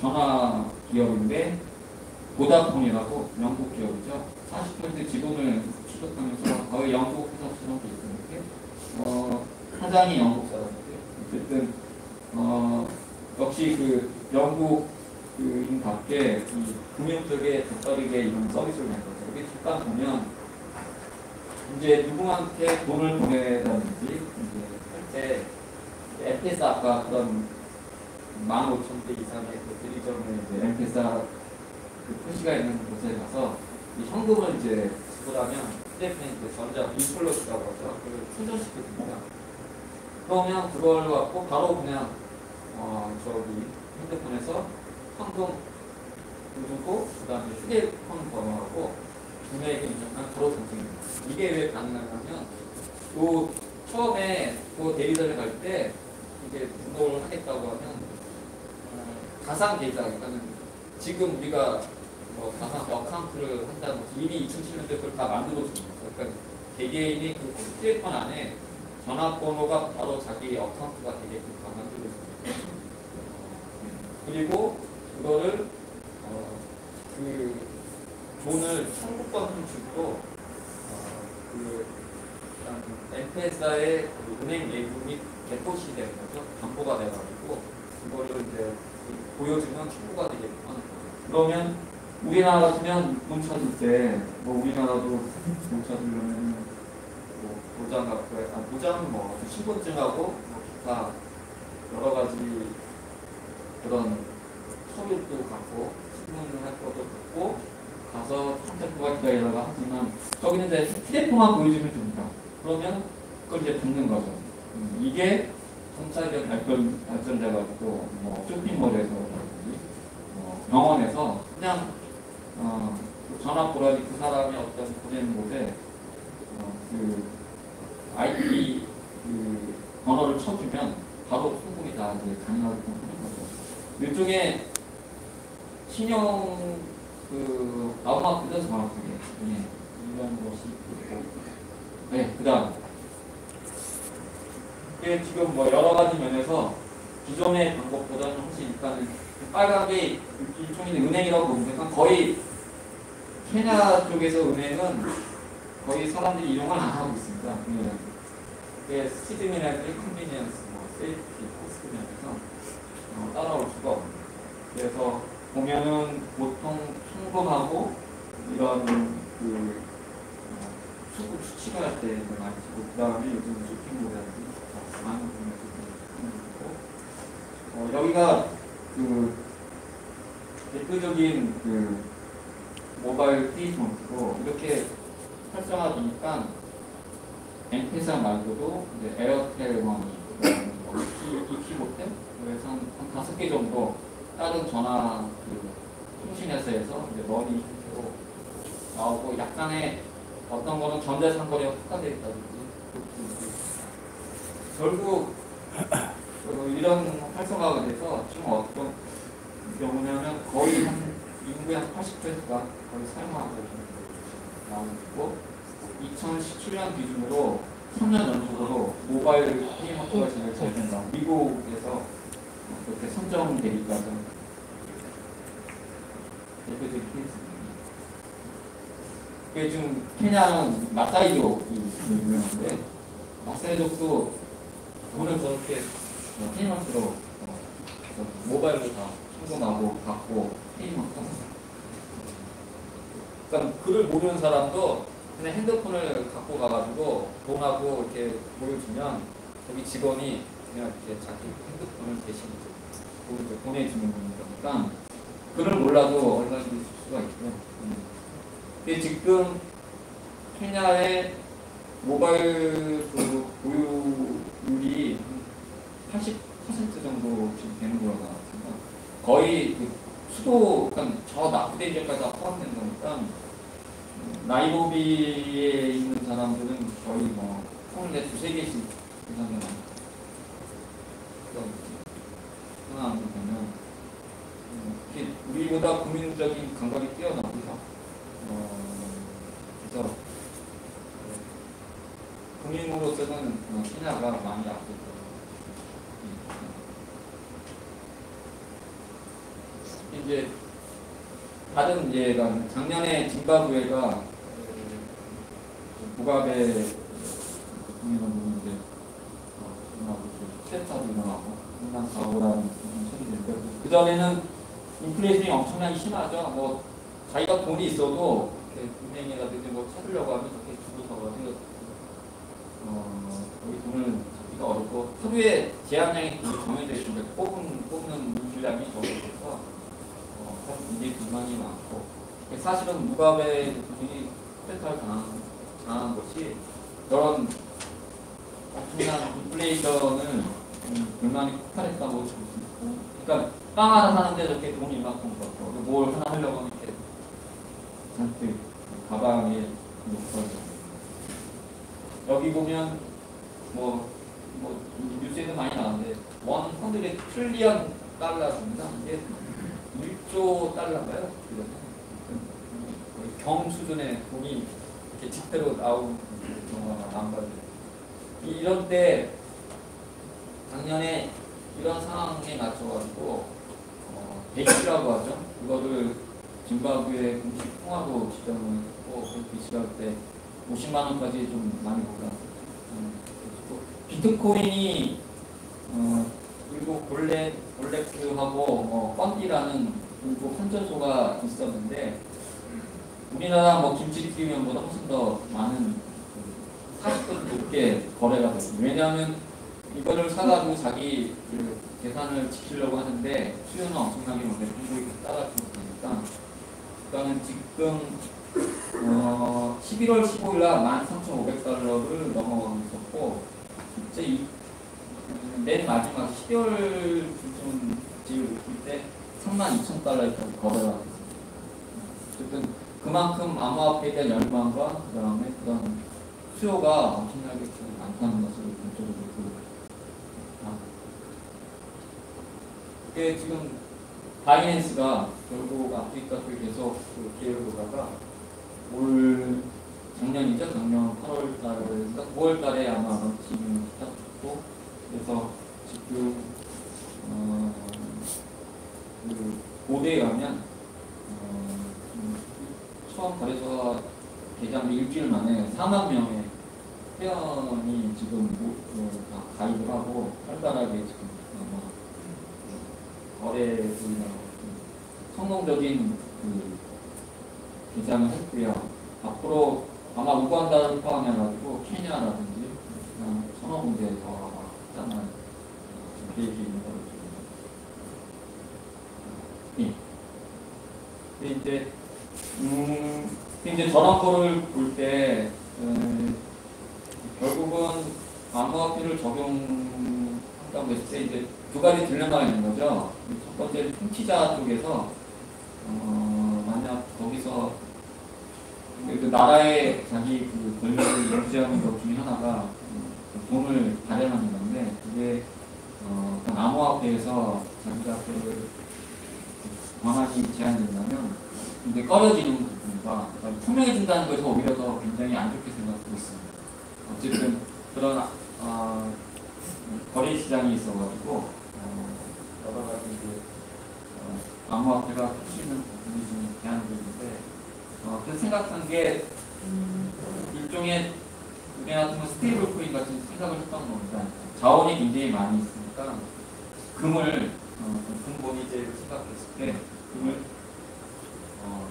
전화 기업인데 보다폰이라고 영국 기업이죠. 40% 지분을 취득하면서 거의 영국 회사처럼 이렇게 어, 사장이 영국 사람인데 어쨌든 어, 역시 그 영국 그인답게 이 금융 쪽에 덧다르게 이런 서비스를 낸 거죠. 여기 잠깐 보면 이제 누구한테 돈을 보내라든지 이제 할때 엠페사 아까 그런 15,000대 이상의 그 대리점에 이제 엠페사 그 표시가 있는 곳에 가서 이 현금을 이제 지불하면 휴대폰에 이제 전자 인플러스라고 하죠. 그걸 충전시켜줍니다. 그러면 그걸 갖고 바로 그냥 어 저기 핸드폰에서 현금 누르고 그다음에 휴대폰 번호하고 구매액 인정한 바로 전송입니다. 이게 왜 가능하냐면 그 처음에 그 대리점에 갈 때 이게 등록을 하겠다고 하면 어, 가상 계좌 그러니까는 지금 우리가 뭐 가상 어카운트를 한다는 것이 이미 2007년도에 그걸 다 만들어 준 거예요. 그러니까 개개인이 그 휴대폰 안에 전화번호가 바로 자기 어카운트가 되게끔 다 만들어 줍니다. 그리고 그거를 어, 그 돈을 청구권 주고 어, 그 엠페사의 그 은행 예금이 대포시 되는 거죠. 담보가 돼가지고 그거를 이제 보여주면 하는 거죠. 그러면 우리나라 같으면 문자 줄때뭐 우리나라도 문자 주려면 뭐 도장 갖고 아 도장 뭐 신분증하고 뭐 기타 여러 가지 그런 서류도 갖고 신문을 할 것도 갖고 가서 선택부가 기다리다가 하지만 저기는 이제 휴대폰만 보여주면 됩니다. 그러면 그걸 이제 받는 거죠. 음, 이게 전차적 발전 발전돼가지고 뭐 쇼핑몰에서 뭐 병원에서 그냥 어, 그 전화 보라지 그 사람이 어떤 보낸 곳에 어, 그 IP 그 번호를 쳐주면 바로 송금이 다 이제 가능하게끔 하는 거죠. 일종의 신용 그 나오나 그대로 정확하게 네, 이런 것이 있고 네 그다음 이게 지금 뭐 여러 가지 면에서 기존의 방법보다는 훨씬 일단은 빨간 게 일종의 은행이라고 보면 거의 케냐 쪽에서 은행은 거의 사람들이 이용을 안 하고 있습니다. 그게 시드미라든지 컨비니언스, 뭐 세이프티, 코스트 면에서 어, 따라올 수가 없는 그래서 보면은 보통 송금하고 이런 그 어, 수급 수치가 할때 많이 쓰고 그 다음에 요즘 쇼핑몰이라든지 어, 여기가 그 대표적인 그 모바일 페이스북으로 이렇게 활성화되니까 엠페사 말고도 이제 에어텔 뭐 이키모텔 그래서 한 다섯 개 정도 다른 전화 그 통신회사에서 이제 머니 형태로 나오고 약간의 어떤 거는 전자상거래가 특화되어 있다든지 결국 그 이런 활성화가 돼서 지금 어떤 경우냐면 거의 한 인구의 한 80%가 거의 사용하고 나오고 2017년 기준으로 3년 연속으로 모바일 페이먼트가 제일 잘 된다. 미국에서 그렇게 선정되기까지 대표적인 케이스입니다. 그게 지금 케냐는 마사이족이 유명한데 마사이족도 돈을 그렇게 페이먼트로 모바일로 다 송금하고 받고 페이먼트 그러니까 글을 모르는 사람도 그냥 핸드폰을 갖고 가가지고 돈하고 이렇게 보여주면 거기 직원이 그냥 이렇게 자기 핸드폰을 대신 이제 보내주는 거니까 글을 몰라도 얼마든지 쓸 수가 있고요. 음. 근데 지금 케냐의 모바일 그 보유 율이 80% 정도 지금 되는 거라고 나왔습니다. 거의 그 수도, 그러니까 저 납부된 지역까지 다 포함된 거니까 나이로비에 있는 사람들은 거의 뭐 폰을 두세 개씩 그런 상황을 보면 음, 우리보다 국민적인 감각이 뛰어나고요. 어, 그래서 어, 케냐가 많이 앞서 이제 다른 예가 작년에 짐바브웨가 무가베 국민을 보는데 세타도 일어나고 한강 사고라는 소리인데 그 전에는 인플레이션이 엄청나게 심하죠. 뭐 자기가 돈이 있어도 이렇게 은행이라든지 뭐 찾으려고 하면 이렇게 주고서가 생각 어 여기 돈을 찾기가 어렵고 하루에 제한량이 정해져 있는데 뽑은 뽑는 물량이 적어져서 어 굉장히 불만이 많고. 사실은 무가베 대통령이 쿠데타를 당한, 당한 것이 그런 엄청난 인플레이션을 음, 불만이 폭발했다고 볼수 있고 그러니까 빵 하나 사는데 저렇게 돈이 이만큼 들었고 뭘 하나 하려고 하면 이렇게 잔뜩 가방에 놓고 여기 보면 뭐, 뭐 뉴스에도 많이 나왔는데 원 헌드레 트릴리언 달러입니다. 이게 1조 달러인가요? 경 수준의 돈이 이렇게 지대로 나온 경우가 많거든요. 이런 때 작년에 이런 상황에 맞춰가지고 어, 대시라고 하죠. 이거를 짐바브웨 공식 통화로 지정을 했고 그 대시가 그때 50만 원까지 좀 많이 올랐어요. 음, 비트코인이 어, 그리고 볼레 볼레크하고 어, 펀디라는 그리고 환전소가 있었는데 우리나라 뭐 김치 튀김면보다 훨씬 더 많은 40분 높게 거래가 됐습니다. 왜냐하면 이거를 사가지고 자기 그 계산을 지키려고 하는데 수요는 엄청나게 많은데 중국이 계속 따라붙으니까 그러니까 지금 어 11월 15일 날 13,500달러를 넘어갔었고 이제 이, 음, 맨 마지막 12월 중쯤 지금 높을 때 32,000달러까지 거래가 됐습니다. 그만큼 암호화폐에 대한 열망과 그 다음에 그런 수요가 엄청나게 많다는 것을 본적으로 보입니다. 지금 바이낸스가 결국 아프리카 쪽에 계속 그 기회를 보다가 올 작년이죠? 작년 8월 달에 9월 달에 아마 런칭을 시작했고 그래서 지금 어, 그 고대에 가면 어, 처음 거래소가 개장 일주일 만에 4만 명의 회원이 지금 뭐, 다 가입을 하고 활발하게 지금 아마 거래소나 성공적인 그 개장을 했고요. 앞으로 아마 우간다를 포함해가지고 케냐라든지 서너 군데 더 아마 하잖아요. 계획이 있는 걸로 예. 근데 이제 음, 이제 저런 거를 볼 때, 음, 결국은 암호화폐를 적용한다고 했을 때 이제 두 가지 딜레마가 있는 거죠. 첫 번째, 통치자 쪽에서, 어, 만약 거기서 그 나라의 자기 그 권력을 유지하는 것 중에 하나가 음, 돈을 발행하는 건데, 그게 어, 암호화폐에서 자기가 그 권한이 제한된다면, 이제 꺼려지는 부분과 투명해진다는 것이 오히려 더 굉장히 안 좋게 생각하고 있습니다. 어쨌든 그런 어, 거래 시장이 있어가지고 어, 여러 가지 이제 어, 암호화폐가 터지는 부분이 좀 제한되어 있는데 어, 그 생각한 게 일종의 우리 같은 스테이블 코인 같은 생각을 했던 겁니다. 자원이 굉장히 많이 있으니까 금을 어, 금본위제를 생각했을 때 금을 어,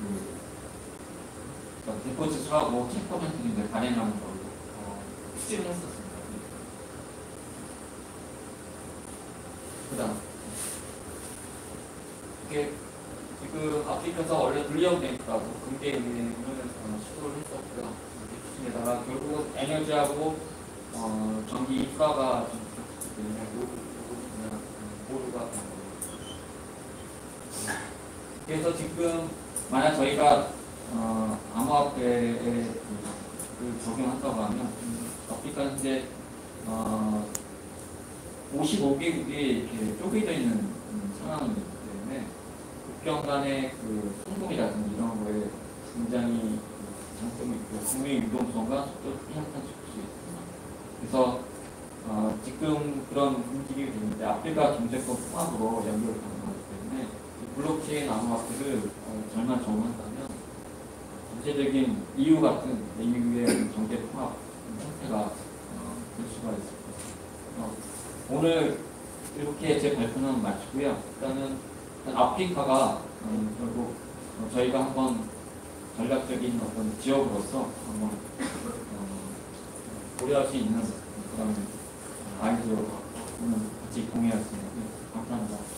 그, 그러니까 디포짓을 하고 10% 이제 발행하는 걸로 어, 추진을 했었습니다. 그 다음. 이게 지금 아프리카에서 원래 블리언 뱅크라고 금대은행을 시도를 했었고요. 추진에다가 결국은 에너지하고 어, 전기 인프라가 모두가. 그래서 지금 만약 저희가 어, 암호화폐에 그, 그 적용한다고 하면 아프리카 현재 어, 55개국이 이렇게 쪼개져 있는 때문에 국경 간의 그 송금이라든지 이런 거에 굉장히 장점이 있고 국민 유동성과 속도를 향상시킬 수 있습니다. 그래서 어, 지금 그런 움직임이 있는데 아프리카 경제권 통합으로 연결을 가능하기 때문에 블록체인 암호화폐를 어, 절만 적용한다면 전체적인 EU 같은 EU의 경제 통합 형태가 어, 될 수가 있습니다. 어, 오늘 이렇게 제 발표는 마치고요. 일단은 일단 아프리카가 음, 결국 어, 저희가 한번 전략적인 어떤 지역으로서 한번 어, 고려할 수 있는 그런 아이디어로 오늘 같이 공유할 수 있는 감사합니다.